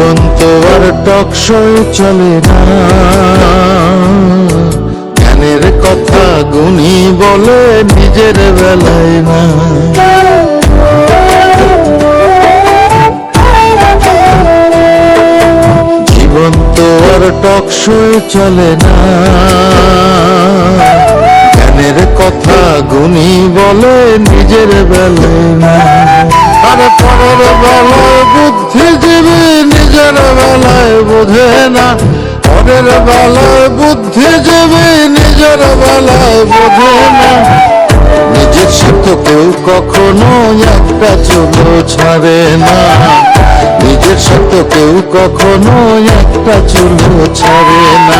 আর টকশই চলে না। জ্ঞানের কথা গুণী বলে নিজের বেলায় না। জীবন তো আর টকশই চলে না। জ্ঞানের কথা গুণী বলে নিজের বেলায় না। আর পরের বেলায় বুদ্ধিজীবী পরের বেলায় বুদ্ধিজীবী, নিজের বেলায় বোঝে না। নিজের সাথে কেউ কখনো একটা চুলো ছাড়ে না। নিজের সাথে কেউ কখনো একটা চুলো ছাড়ে না।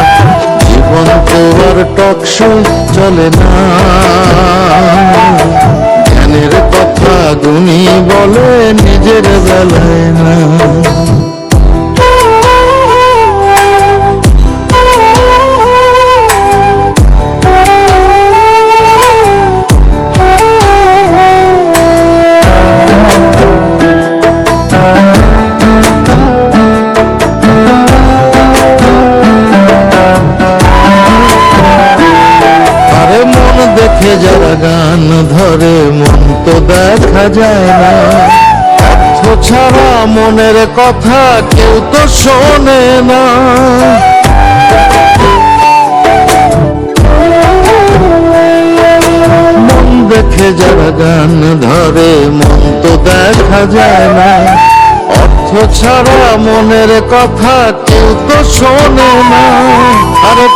জীবন তো আর টকশো চলে না। জ্ঞানের কথা গুণী বলে নিজের বেলায় তো দেখা যায় না। ছাড়া মনের কথা কেউ তো শোনে না। মন দেখে যারা গান ধরে, মন তো দেখা যায় না। অর্থ ছাড়া মনের কথা কেউ তো শোনে না। আরে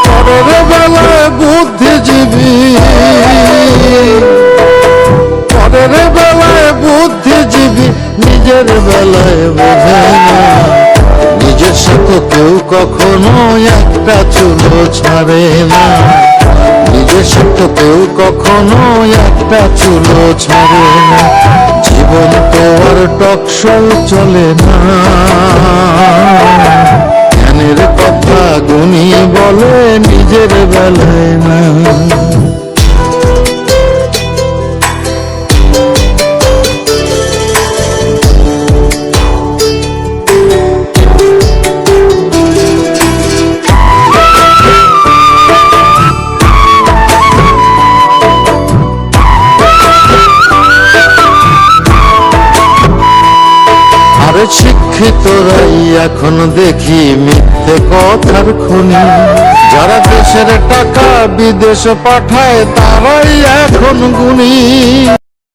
বেলায় নিজের সাথে কেউ কখনো একটা চুলো ছাড়ে না। নিজের সাথে কেউ কখনো একটা চুলো ছাড়ে না। জীবন তো আর টকশল চলে না। জ্ঞানের কথা গুণী বলে নিজের বেলায় না। আরে শিক্ষিতরাই এখন দেখি মিথ্যে কথার খুনি। যারা দেশের টাকা বিদেশে পাঠায়, তারাই এখন গুণী।